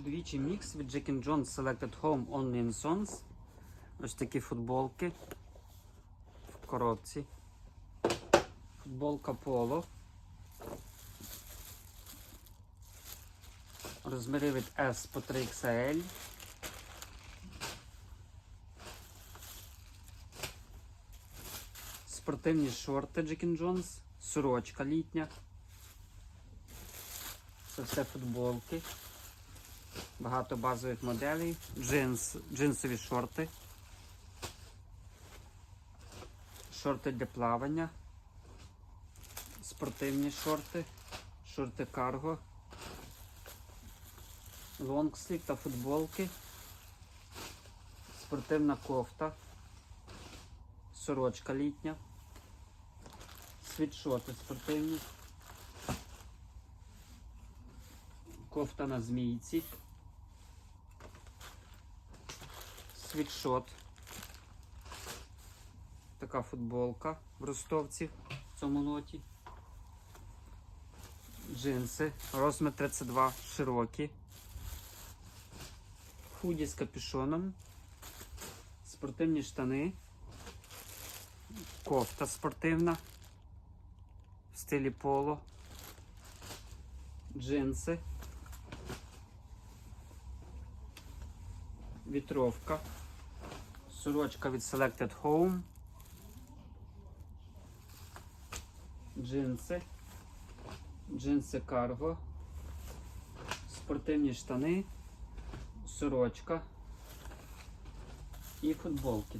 чоловічий мікс від Jack Jones Selected Home Only in Sons. Ось такі футболки в коробці. Футболка Polo. Розміри від S по 3XL. Спортивні шорти Jack Jones. Сорочка літня. Це все футболки. Багато базових моделей. Джинс, джинсові шорти. Шорти для плавання. Спортивні шорти. Шорти карго. Лонгслів та футболки. Спортивна кофта. Сорочка літня. Світшоти спортивні. Кофта на змійці. Світшот. Така футболка в ростовці в цьому лоті. Джинси. Розмір 32 широкі. Худі з капюшоном. Спортивні штани. Кофта спортивна. В стилі поло. Джинси. Вітровка. Сорочка від Selected Home. Джинси. Джинси карго. Спортивні штани. Сорочка. І футболки.